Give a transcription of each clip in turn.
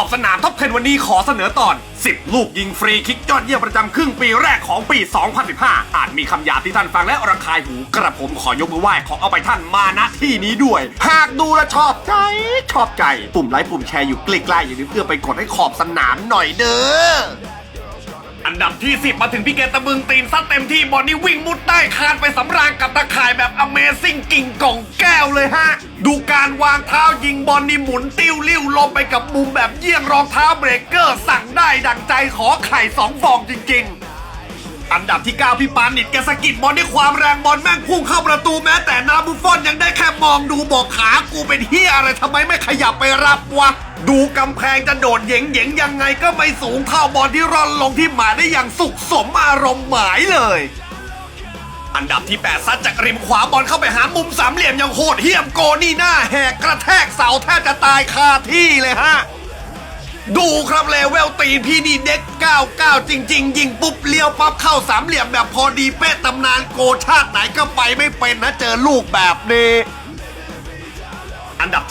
อบสนามท็อป10วันนี้ขอเสนอตอน 10 ลูกยิงฟรีคิกยอดเยี่ยมประจำครึ่งปีแรกของปี 2015 อาจมีคำหยาบที่ท่านฟังและระคายหู กระผมขอยกมือไหว้ขอเอาไปท่านมาณที่นี้ด้วย หากดูและชอบใจ ชอบใจ ปุ่มไลค์ปุ่มแชร์อยู่ใกล้ๆอย่างนี้เพื่อไปกดให้ขอบสนามหน่อยเด้ออันดับที่ 10 มาถึงพี่เกตตะบึงตีนซัดเต็มที่บอลนี่วิ่งมุดใต้คานไปสำราญกับตะข่ายแบบ Amazing กิ่งก่องแก้วเลยฮะ ดูการวางเท้ายิงบอลนี่หมุนติ้วลิ้วลงไปกับมุมแบบเยี่ยงรองเท้าเบรกเกอร์ สั่งได้ดังใจขอไข่สองฟองจริงๆ อันดับที่ 9 พี่ปานนิดแกสกิดบอลด้วยความแรงบอลแม่งพุ่งเข้าประตูแม้แต่นาบุฟฟอนยังได้แค่มองดูบอกขากูเป็นเฮียอะไรทำไมไม่ขยับไปรับวะดูกำแพงจะโดดเหยงเหยงยังไงก็ไม่สูงเท่าบอลที่ร่อนลงที่หมาได้อย่างสุขสมอารมณ์หมายเลย อันดับที่ 8 ซัดจากริมขวาบอลเข้าไปหามุมสามเหลี่ยมอย่างโหดเหี้ยมโกนี่หน้าแหกกระแทกเสาแทบจะตายคาที่เลยฮะ ดูครับเลเวลตีนพี่นี่เด็ก 99 จริง ๆ ยิงปุ๊บเลี้ยวปั๊บเข้าสามเหลี่ยมแบบพอดีเป๊ะตำนานโกชาติไหนก็ไปไม่เป็นนะเจอลูกแบบนี้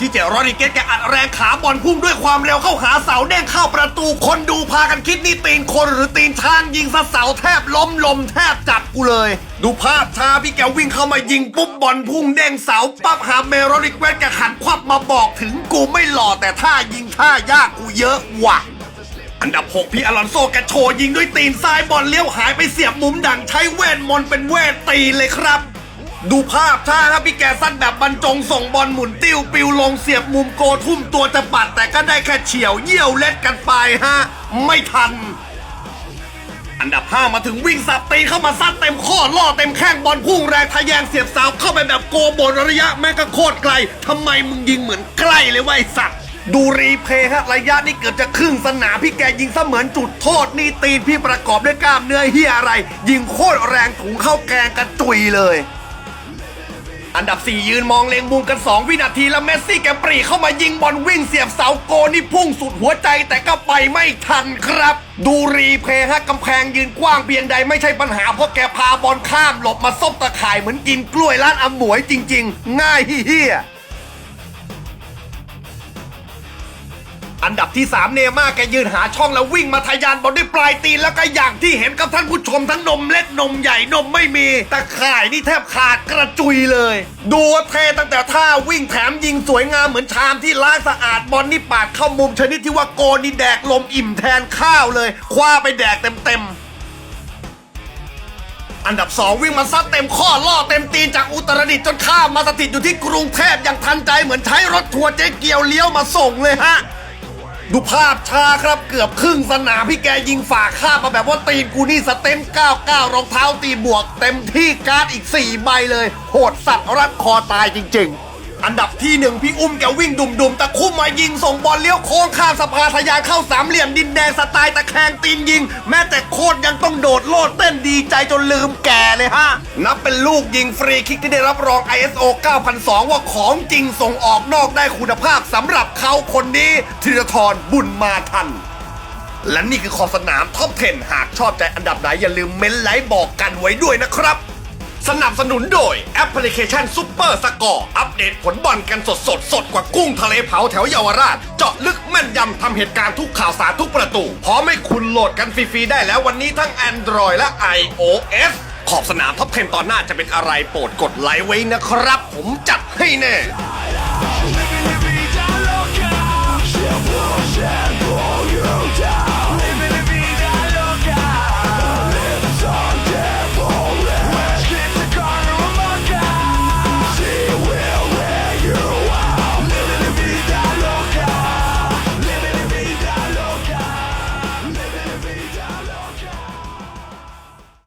ที่เจ็ดรอริเกตแกอัดแรงขาบอลพุ่งด้วยความเร็วเข้าหาเสาแดงเข้าประตูคนดูพากันคิดนี่ตีนคนหรือตีนช้างยิงซะเสาแทบล้มลมแทบจับกูเลย ดูภาพช้าพี่แกวิ่งเข้ามายิงปุ๊บบอลพุ่งเด้งเสาปั๊บหาเมโรริเวตแกขันควับมาบอกถึงกูไม่หล่อแต่ท่ายิงท่ายากกูเยอะว่ะอันดับ 6 พี่อลอนโซแกโชยิงด้วยตีนซ้ายบอลเลี้ยวหายไปเสียบมุมดังใช้เวทมนต์เป็นเวทตีเลยครับ ดูภาพท่าครับพี่แกสั้นแบบบรรจงส่งบอลหมุนติ้วปิวลงเสียบมุมโกทุ่มตัวจะปัดแต่ก็ได้แค่เฉียวเยี่ยวเล็ดกันไปฮะ ไม่ทัน อันดับ 5 มาถึงวิ่งสับตีเข้ามาซัดเต็มข้อล่อเต็มแข้งบอลพุ่งแรงทะแยงเสียบเสาเข้าไปแบบโกบนระยะแม่งก็โคตรไกลทำไมมึงยิงเหมือนใกล้เลยว่าไอสัตว์ดูรีเพย์ฮะระยะนี่เกือบจะครึ่งสนามพี่แกยิงเสมือนจุดโทษนี่ตีนพี่ประกอบด้วยกล้ามเนื้อเฮียอะไร ยิงโคตรแรงถุงเข้าแกงกระจุยเลย อันดับ 4 ยืนมองเลงมุมกัน 2 วินาทีแล้วเมสซี่แกปรีเข้ามายิงบอลวิ่งเสียบเสาโกนี่พุ่งสุดหัวใจแต่ก็ไปไม่ทันครับ ดูรีเพย์ฮะกำแพงยืนกว้างเพียงใดไม่ใช่ปัญหาเพราะแกพาบอลข้ามหลบมาซบตะข่ายเหมือนกินกล้วยร้านอมวยจริง ๆ ง่ายเฮี้ย อันดับที่ 3 เนม่าแกยืนหาช่องแล้ววิ่งมาทะยานบอลด้วยปลายตีนแล้วก็อย่างที่เห็นกับท่านผู้ชมทั้งนมเล็กนมใหญ่นมไม่มีตะข่ายนี่แทบขาดกระจุยเลย ดูเทตั้งแต่ท่าวิ่งแถมยิงสวยงามเหมือนชามที่ล้างสะอาดบอลนี่ปาดเข้ามุมชนิดที่ว่าโกนี่แดกลมอิ่มแทนข้าวเลย คว้าไปแดกเต็มๆอันดับ 2 วิ่งมาซัดเต็มข้อล่อเต็มตีนจากอุตรดิตถ์จนข้ามมาสถิตอยู่ที่กรุงเทพอย่างทันใจเหมือนใช้รถทัวร์เจ๊เกียวเลี้ยวมาส่งเลยฮะ ดูภาพช้าครับเกือบครึ่งสนามพี่แกยิงฝากข้ามมาแบบว่าตีนกูนี่สเต็ม 99 รองเท้าตีบวก เต็มที่การ์ดอีก 4 ใบเลย โหดสัตว์รัดคอตายจริง ๆ อันดับที่หนึ่งพี่อุ้มแกวิ่งดุมๆตะคุ่มมายิงส่งบอลเลี้ยวโค้งข้ามสะพานทะยานเข้าสามเหลี่ยมดินแดงสไตล์ตะแคงตีนยิง แม้แต่โคตรยังต้องโดดโลดเต้นดีใจจนลืมแก่เลยฮะ นับเป็นลูกยิงฟรีคิกที่ได้รับรอง ISO 9002 ว่าของจริงส่งออกนอกได้คุณภาพสำหรับเขาคนนี้ธีรทรบุญมาทันและนี่คือขอบสนามท็อป 10 หากชอบใจอันดับไหนอย่าลืมเม้นไลค์บอกกันไว้ด้วยนะครับ สนับสนุนโดยแอปพลิเคชันซุปเปอร์สกอร์อัปเดตผลบอลกันสดสดสดกว่ากุ้งทะเลเผาแถวเยาวราช เจาะลึกแม่นยำทำเหตุการณ์ทุกข่าวสารทุกประตู พร้อมให้คุณโหลดกันฟรี ๆ ได้แล้ววันนี้ทั้ง Android และ iOS ขอบสนามท็อปเทนตอนหน้าจะเป็นอะไรโปรดกดไลค์ไว้นะครับ ผมจัดให้แน่